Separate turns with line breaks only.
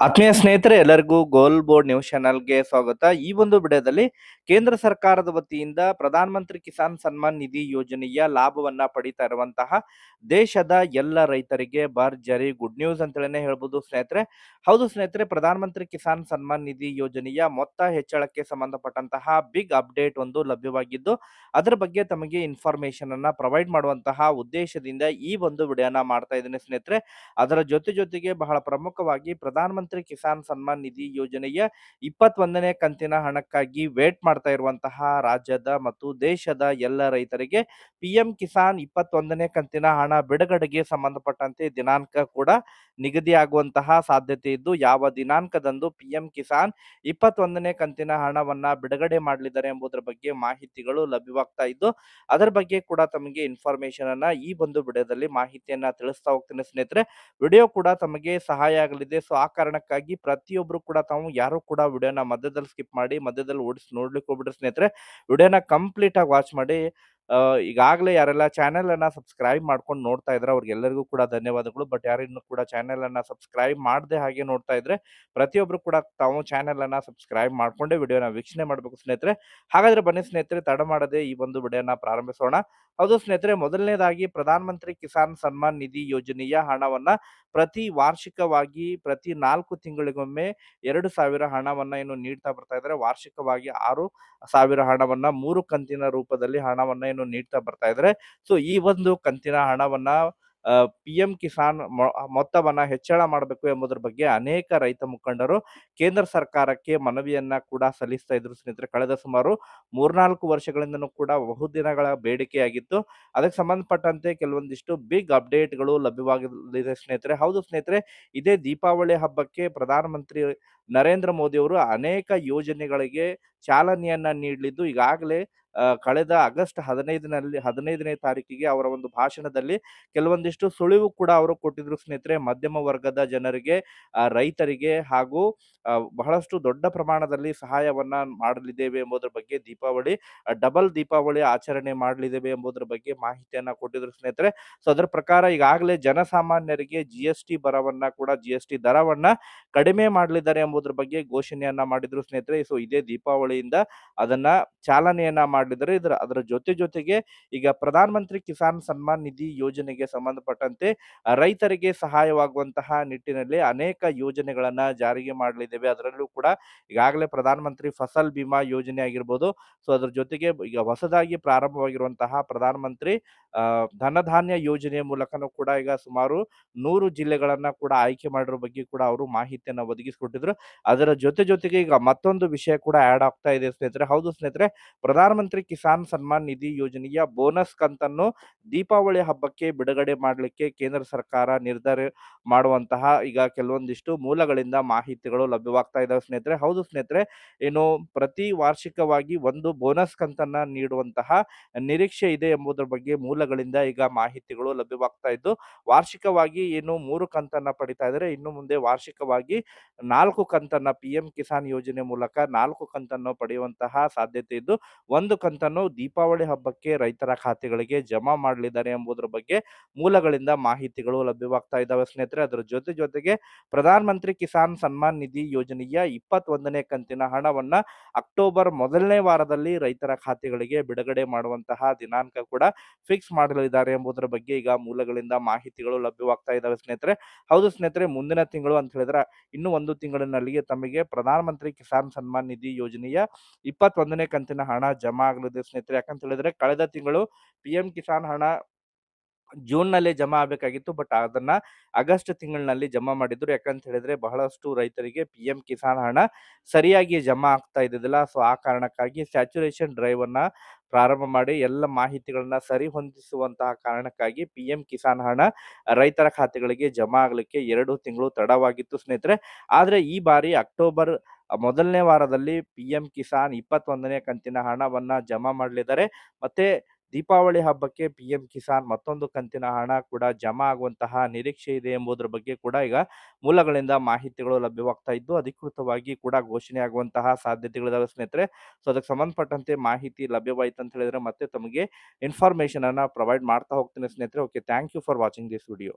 ಆತ್ಮೀಯ ಸ್ನೇಹಿತರೆ, ಎಲ್ಲರಿಗೂ ಗೋಲ್ ಬೋರ್ಡ್ ನ್ಯೂಸ್ ಚಾನಲ್ಗೆ ಸ್ವಾಗತ. ಈ ಒಂದು ವಿಡಿಯೋದಲ್ಲಿ ಕೇಂದ್ರ ಸರ್ಕಾರದ ವತಿಯಿಂದ ಪ್ರಧಾನ ಮಂತ್ರಿ ಕಿಸಾನ್ ಸನ್ಮಾನ್ ನಿಧಿ ಯೋಜನೆಯ ಲಾಭವನ್ನ ಪಡಿತಾ ಇರುವಂತಹ ದೇಶದ ಎಲ್ಲ ರೈತರಿಗೆ ಭರ್ಜರಿ ಗುಡ್ ನ್ಯೂಸ್ ಅಂತೇಳಿ ಹೇಳ್ಬೋದು ಸ್ನೇಹಿತರೆ. ಹೌದು ಸ್ನೇಹಿತರೆ ಪ್ರಧಾನ ಮಂತ್ರಿ ಕಿಸಾನ್ ಸನ್ಮಾನ್ ನಿಧಿ ಯೋಜನೆಯ ಮೊತ್ತ ಹೆಚ್ಚಳಕ್ಕೆ ಸಂಬಂಧಪಟ್ಟಂತಹ ಬಿಗ್ ಅಪ್ಡೇಟ್ ಒಂದು ಲಭ್ಯವಾಗಿದ್ದು, ಅದರ ಬಗ್ಗೆ ತಮಗೆ ಇನ್ಫಾರ್ಮೇಶನ್ ಅನ್ನ ಪ್ರೊವೈಡ್ ಮಾಡುವಂತಹ ಉದ್ದೇಶದಿಂದ ಈ ಒಂದು ವಿಡಿಯೋನ ಮಾಡ್ತಾ ಇದ್ದೇನೆ ಸ್ನೇಹಿತರೆ. ಅದರ ಜೊತೆ ಜೊತೆಗೆ ಬಹಳ ಪ್ರಮುಖವಾಗಿ ಪ್ರಧಾನ ಮಂತ್ರಿ ಕಿಸಾನ್ ಸನ್ಮಾನ್ ನಿಧಿ ಯೋಜನೆಯ ಇಪ್ಪತ್ತೊಂದನೇ ಕಂತಿನ ಹಣಕ್ಕಾಗಿ ವೇಟ್ ಮಾಡ್ತಾ ಇರುವಂತಹ ರಾಜ್ಯದ ಮತ್ತು ದೇಶದ ಎಲ್ಲ ರೈತರಿಗೆ ಪಿಎಂ ಕಿಸಾನ್ ಇಪ್ಪತ್ತೊಂದನೇ ಕಂತಿನ ಹಣ ಬಿಡುಗಡೆಗೆ ಸಂಬಂಧಪಟ್ಟಂತೆ ದಿನಾಂಕ ಕೂಡ ನಿಗದಿಯಾಗುವಂತಹ ಸಾಧ್ಯತೆ ಇದ್ದು, ಯಾವ ದಿನಾಂಕದಂದು ಪಿಎಂ ಕಿಸಾನ್ ಇಪ್ಪತ್ತೊಂದನೇ ಕಂತಿನ ಹಣವನ್ನ ಬಿಡುಗಡೆ ಮಾಡಲಿದ್ದಾರೆ ಎಂಬುದರ ಬಗ್ಗೆ ಮಾಹಿತಿಗಳು ಲಭ್ಯವಾಗ್ತಾ ಇದ್ದು, ಅದರ ಬಗ್ಗೆ ಕೂಡ ತಮಗೆ ಇನ್ಫಾರ್ಮೇಶನ್ ಅನ್ನ ಈ ಒಂದು ವಿಡಿಯೋದಲ್ಲಿ ಮಾಹಿತಿಯನ್ನ ತಿಳಿಸ್ತಾ ಹೋಗ್ತೇನೆ ಸ್ನೇಹಿತರೆ. ವಿಡಿಯೋ ಕೂಡ ತಮಗೆ ಸಹಾಯ ಆಗಲಿದೆ. ಸೊ, ಆ ಕಾರಣಕ್ಕಾಗಿ ಪ್ರತಿಯೊಬ್ರು ಕೂಡ ತಾವು ಯಾರು ಕೂಡ ವಿಡಿಯೋನ ಮಧ್ಯದಲ್ಲಿ ಸ್ಕಿಪ್ ಮಾಡಿ, ಮಧ್ಯದಲ್ಲಿ ಓಡಿಸಿ ನೋಡ್ಲಿಕ್ಕೆ ಹೋಗ್ಬಿಟ್ರೆ ಸ್ನೇಹಿತರೆ, ವಿಡಿಯೋನ ಕಂಪ್ಲೀಟ್ ಆಗಿ ವಾಚ್ ಮಾಡಿ. ಈಗಾಗಲೇ ಯಾರೆಲ್ಲ ಚಾನೆಲ್ ಅನ್ನ ಸಬ್ಸ್ಕ್ರೈಬ್ ಮಾಡ್ಕೊಂಡು ನೋಡ್ತಾ ಇದ್ರೆ ಅವ್ರಿಗೆಲ್ಲರಿಗೂ ಕೂಡ ಧನ್ಯವಾದಗಳು. ಬಟ್ ಯಾರು ಇನ್ನೂ ಕೂಡ ಚಾನೆಲ್ ಅನ್ನ ಸಬ್ಸ್ಕ್ರೈಬ್ ಮಾಡದೆ ಹಾಗೆ ನೋಡ್ತಾ ಇದ್ರೆ, ಪ್ರತಿಯೊಬ್ರು ಕೂಡ ತಾವು ಚಾನೆಲ್ ಅನ್ನ ಸಬ್ಸ್ಕ್ರೈಬ್ ಮಾಡ್ಕೊಂಡೆ ವಿಡಿಯೋನ ವೀಕ್ಷಣೆ ಮಾಡಬೇಕು ಸ್ನೇಹಿತರೆ. ಹಾಗಾದ್ರೆ ಬನ್ನಿ ಸ್ನೇಹಿತರೆ, ತಡ ಮಾಡದೆ ಈ ಒಂದು ವಿಡಿಯೋನ ಪ್ರಾರಂಭಿಸೋಣ. ಹೌದು ಸ್ನೇಹಿತರೆ, ಮೊದಲನೇದಾಗಿ ಪ್ರಧಾನ ಮಂತ್ರಿ ಕಿಸಾನ್ ಸನ್ಮಾನ್ ನಿಧಿ ಯೋಜನೆಯ ಹಣವನ್ನ ಪ್ರತಿ ವಾರ್ಷಿಕವಾಗಿ, ಪ್ರತಿ ನಾಲ್ಕು ತಿಂಗಳಿಗೊಮ್ಮೆ ಎರಡು ಸಾವಿರ ಹಣವನ್ನ ಏನು ನೀಡ್ತಾ ಬರ್ತಾ ಇದ್ದಾರೆ. ವಾರ್ಷಿಕವಾಗಿ ಆರು ಸಾವಿರ ಹಣವನ್ನ ಮೂರು ಕಂತಿನ ರೂಪದಲ್ಲಿ ಹಣವನ್ನ ಏನು ನೀಡ್ತಾ ಬರ್ತಾ ಇದ್ದಾರೆ. ಸೊ, ಈ ಒಂದು ಕಂತಿನ ಹಣವನ್ನ ಪಿ ಎಂ ಕಿಸಾನ್ ಮೊತ್ತವನ್ನ ಹೆಚ್ಚಳ ಮಾಡಬೇಕು ಎಂಬುದರ ಬಗ್ಗೆ ಅನೇಕ ರೈತ ಮುಖಂಡರು ಕೇಂದ್ರ ಸರ್ಕಾರಕ್ಕೆ ಮನವಿಯನ್ನ ಕೂಡ ಸಲ್ಲಿಸ್ತಾ ಇದ್ರು. ಸ್ನೇಹಿತರೆ, ಕಳೆದ ಸುಮಾರು ಮೂರ್ನಾಲ್ಕು ವರ್ಷಗಳಿಂದನೂ ಕೂಡ ಬಹುದಿನಗಳ ಬೇಡಿಕೆಯಾಗಿತ್ತು. ಅದಕ್ಕೆ ಸಂಬಂಧಪಟ್ಟಂತೆ ಕೆಲವೊಂದಿಷ್ಟು ಬಿಗ್ ಅಪ್ಡೇಟ್ಗಳು ಲಭ್ಯವಾಗಲಿದೆ ಸ್ನೇಹಿತರೆ. ಹೌದು ಸ್ನೇಹಿತರೆ, ಇದೇ ದೀಪಾವಳಿ ಹಬ್ಬಕ್ಕೆ ಪ್ರಧಾನಮಂತ್ರಿ ನರೇಂದ್ರ ಮೋದಿ ಅವರು ಅನೇಕ ಯೋಜನೆಗಳಿಗೆ ಚಾಲನೆಯನ್ನ ನೀಡಲಿದ್ದು ಈಗಾಗಲೇ ಕಳೆದ ಆಗಸ್ಟ್ ಹದಿನೈದನಲ್ಲಿ, ಹದಿನೈದನೇ ತಾರೀಕಿಗೆ ಅವರ ಒಂದು ಭಾಷಣದಲ್ಲಿ ಕೆಲವೊಂದಿಷ್ಟು ಸುಳಿವು ಕೂಡ ಅವರು ಕೊಟ್ಟಿದ್ರು ಸ್ನೇಹಿತರೆ. ಮಧ್ಯಮ ವರ್ಗದ ಜನರಿಗೆ ರೈತರಿಗೆ ಹಾಗೂ ಬಹಳಷ್ಟು ದೊಡ್ಡ ಪ್ರಮಾಣದಲ್ಲಿ ಸಹಾಯವನ್ನ ಮಾಡಲಿದ್ದೇವೆ ಎಂಬುದರ ಬಗ್ಗೆ ದೀಪಾವಳಿ ಡಬಲ್ ದೀಪಾವಳಿ ಆಚರಣೆ ಮಾಡಲಿದ್ದೇವೆ ಎಂಬುದರ ಬಗ್ಗೆ ಮಾಹಿತಿಯನ್ನ ಕೊಟ್ಟಿದ್ರು ಸ್ನೇಹಿತರೆ. ಸೊ ಅದರ ಪ್ರಕಾರ ಈಗಾಗಲೇ ಜನಸಾಮಾನ್ಯರಿಗೆ ಜಿ ಎಸ್ ಟಿ ಬರವನ್ನ ಕೂಡ ಜಿ ಎಸ್ ಟಿ ದರವನ್ನ ಕಡಿಮೆ ಮಾಡಲಿದ್ದಾರೆ ಎಂಬುದರ ಬಗ್ಗೆ ಘೋಷಣೆಯನ್ನ ಮಾಡಿದ್ರು ಸ್ನೇಹಿತರೆ. ಸೊ ಇದೇ ದೀಪಾವಳಿಯಿಂದ ಅದನ್ನ ಚಾಲನೆಯನ್ನ ಮಾಡಲಿದ್ದಾರೆ ಇದರ ಅದರ ಜೊತೆ ಜೊತೆಗೆ ಈಗ ಪ್ರಧಾನ ಮಂತ್ರಿ ಕಿಸಾನ್ ಸನ್ಮಾನ್ ನಿಧಿ ಯೋಜನೆಗೆ ಸಂಬಂಧಪಟ್ಟಂತೆ ರೈತರಿಗೆ ಸಹಾಯವಾಗುವಂತಹ ನಿಟ್ಟಿನಲ್ಲಿ ಅನೇಕ ಯೋಜನೆಗಳನ್ನ ಜಾರಿಗೆ ಮಾಡಲಿದ್ದೇವೆ. ಅದರಲ್ಲೂ ಕೂಡ ಈಗಾಗಲೇ ಪ್ರಧಾನ ಮಂತ್ರಿ ಫಸಲ್ ಬಿಮಾ ಯೋಜನೆ ಆಗಿರ್ಬೋದು. ಸೊ ಅದರ ಜೊತೆಗೆ ಈಗ ಹೊಸದಾಗಿ ಪ್ರಾರಂಭವಾಗಿರುವಂತಹ ಪ್ರಧಾನ ಮಂತ್ರಿ ಆ, ಧನಧಾನ್ಯ ಯೋಜನೆಯ ಮೂಲಕನೂ ಕೂಡ ಈಗ ಸುಮಾರು ನೂರು ಜಿಲ್ಲೆಗಳನ್ನ ಕೂಡ ಆಯ್ಕೆ ಮಾಡಿರೋ ಬಗ್ಗೆ ಕೂಡ ಅವರು ಮಾಹಿತಿಯನ್ನ ಒದಗಿಸಿಕೊಟ್ಟಿದ್ರು. ಅದರ ಜೊತೆ ಜೊತೆಗೆ ಈಗ ಮತ್ತೊಂದು ವಿಷಯ ಕೂಡ ಆಡ್ ಆಗ್ತಾ ಇದೆ ಸ್ನೇಹಿತರೆ. ಹೌದು ಸ್ನೇಹಿತರೆ ಪ್ರಧಾನಮಂತ್ರಿ ಕಿಸಾನ್ ಸನ್ಮಾನ್ ನಿಧಿ ಯೋಜನೆಯ ಬೋನಸ್ ಕಂತನ್ನು ದೀಪಾವಳಿ ಹಬ್ಬಕ್ಕೆ ಬಿಡುಗಡೆ ಮಾಡಲಿಕ್ಕೆ ಕೇಂದ್ರ ಸರ್ಕಾರ ನಿರ್ಧಾರ ಮಾಡುವಂತಹ ಈಗ ಕೆಲವೊಂದಿಷ್ಟು ಮೂಲಗಳಿಂದ ಮಾಹಿತಿಗಳು ಲಭ್ಯವಾಗ್ತಾ ಇದ್ದಾವೆ ಸ್ನೇಹಿತರೆ. ಹೌದು ಸ್ನೇಹಿತರೆ, ಏನು ಪ್ರತಿ ವಾರ್ಷಿಕವಾಗಿ ಒಂದು ಬೋನಸ್ ಕಂತನ್ನ ನೀಡುವಂತಹ ನಿರೀಕ್ಷೆ ಇದೆ ಎಂಬುದರ ಬಗ್ಗೆ ಮೂಲಗಳಿಂದ ಈಗ ಮಾಹಿತಿಗಳು ಲಭ್ಯವಾಗ್ತಾ ಇದ್ದು, ವಾರ್ಷಿಕವಾಗಿ ಏನು ಮೂರು ಕಂತನ್ನ ಪಡಿತಾ ಇದ್ದರೆ ಇನ್ನು ಮುಂದೆ ವಾರ್ಷಿಕವಾಗಿ ನಾಲ್ಕು ಕಂತನ್ನ ಪಿ ಕಿಸಾನ್ ಯೋಜನೆ ಮೂಲಕ ನಾಲ್ಕು ಕಂತನ್ನು ಪಡೆಯುವಂತಹ ಸಾಧ್ಯತೆ ಇದ್ದು, ಒಂದು ಕಂತನ್ನು ದೀಪಾವಳಿ ಹಬ್ಬಕ್ಕೆ ರೈತರ ಖಾತೆಗಳಿಗೆ ಜಮಾ ಮಾಡಲಿದ್ದಾರೆ ಎಂಬುದರ ಬಗ್ಗೆ ಮೂಲಗಳಿಂದ ಮಾಹಿತಿಗಳು ಲಭ್ಯವಾಗ್ತಾ ಇದ್ದಾವೆ. ಸ್ನೇಹಿತರೆ, ಅದರ ಜೊತೆ ಜೊತೆಗೆ ಪ್ರಧಾನ ಮಂತ್ರಿ ಕಿಸಾನ್ ಸನ್ಮಾನ್ ನಿಧಿ ಯೋಜನೆಯ ಇಪ್ಪತ್ತೊಂದನೇ ಕಂತಿನ ಹಣವನ್ನ ಅಕ್ಟೋಬರ್ ಮೊದಲನೇ ವಾರದಲ್ಲಿ ರೈತರ ಖಾತೆಗಳಿಗೆ ಬಿಡುಗಡೆ ಮಾಡುವಂತಹ ದಿನಾಂಕ ಕೂಡ ಫಿಕ್ಸ್ ಮಾಡಲಿದ್ದಾರೆ ಎಂಬುದರ ಬಗ್ಗೆ ಈಗ ಮೂಲಗಳಿಂದ ಮಾಹಿತಿಗಳು ಲಭ್ಯವಾಗ್ತಾ ಇದ್ದಾವೆ. ಸ್ನೇಹಿತರೆ, ಹೌದು ಸ್ನೇಹಿತರೆ, ಮುಂದಿನ ತಿಂಗಳು ಅಂತ ಹೇಳಿದ್ರೆ ಇನ್ನು ಒಂದು ತಿಂಗಳಿನಲ್ಲಿಯೇ ತಮಗೆ ಪ್ರಧಾನ ಮಂತ್ರಿ ಕಿಸಾನ್ ಸನ್ಮಾನ್ ನಿಧಿ ಯೋಜನೆಯ ಇಪ್ಪತ್ತೊಂದನೇ ಕಂತಿನ ಹಣ ಜಮಾ ಆಗಲಿದೆ ಸ್ನೇಹಿತರೆ ಯಾಕಂತ ಹೇಳಿದ್ರೆ ಕಳೆದ ತಿಂಗಳು ಪಿ ಎಂ ಕಿಸಾನ್ ಹಣ ಜೂನ್‌ನಲ್ಲೇ ಜಮಾ ಆಗಬೇಕಾಗಿತ್ತು. ಬಟ್ ಅದನ್ನ ಆಗಸ್ಟ್ ತಿಂಗಳಿನಲ್ಲಿ ಜಮಾ ಮಾಡಿದ್ರು. ಯಾಕಂತ ಹೇಳಿದ್ರೆ ಬಹಳಷ್ಟು ರೈತರಿಗೆ ಪಿ.ಎಂ ಕಿಸಾನ್ ಹಣ ಸರಿಯಾಗಿ ಜಮಾ ಆಗ್ತಾ ಇದ್ದಿದ್ದಿಲ್ಲ. ಸೊ, ಆ ಕಾರಣಕ್ಕಾಗಿ ಸ್ಯಾಚುರೇಷನ್ ಡ್ರೈವ್ ಅನ್ನ ಪ್ರಾರಂಭ ಮಾಡಿ ಎಲ್ಲ ಮಾಹಿತಿಗಳನ್ನ ಸರಿಹೊಂದಿಸುವಂತಹ ಕಾರಣಕ್ಕಾಗಿ ಪಿ ಎಂ ಕಿಸಾನ್ ಹಣ ರೈತರ ಖಾತೆಗಳಿಗೆ ಜಮಾ ಆಗಲಿಕ್ಕೆ ಎರಡು ತಿಂಗಳು ತಡವಾಗಿತ್ತು ಸ್ನೇಹಿತರೆ. ಆದ್ರೆ ಈ ಬಾರಿ ಅಕ್ಟೋಬರ್ ಮೊದಲನೇ ವಾರದಲ್ಲಿ ಪಿ ಎಂ ಕಿಸಾನ್ ಇಪ್ಪತ್ತೊಂದನೇ ಕಂತಿನ ಹಣವನ್ನ ಜಮಾ ಮಾಡಲಿದ್ದಾರೆ. ಮತ್ತೆ ದೀಪಾವಳಿ ಹಬ್ಬಕ್ಕೆ ಪಿ ಎಂ ಕಿಸಾನ್ ಮತ್ತೊಂದು ಕಂತಿನ ಹಣ ಕೂಡ ಜಮಾ ಆಗುವಂತಹ ನಿರೀಕ್ಷೆ ಇದೆ ಎಂಬುದರ ಬಗ್ಗೆ ಕೂಡ ಈಗ ಮೂಲಗಳಿಂದ ಮಾಹಿತಿಗಳು ಲಭ್ಯವಾಗ್ತಾ ಇದ್ದು, ಅಧಿಕೃತವಾಗಿ ಕೂಡ ಘೋಷಣೆ ಆಗುವಂತಹ ಸಾಧ್ಯತೆಗಳಿದಾವೆ ಸ್ನೇಹಿತರೆ. ಸೊ ಅದಕ್ಕೆ ಸಂಬಂಧಪಟ್ಟಂತೆ ಮಾಹಿತಿ ಲಭ್ಯವಾಯಿತು ಅಂತ ಹೇಳಿದ್ರೆ ಮತ್ತೆ ತಮಗೆ ಇನ್ಫಾರ್ಮೇಶನ್ ಅನ್ನ ಪ್ರೊವೈಡ್ ಮಾಡ್ತಾ ಹೋಗ್ತೀನಿ ಸ್ನೇಹಿತರೆ. Okay thank you for watching this video.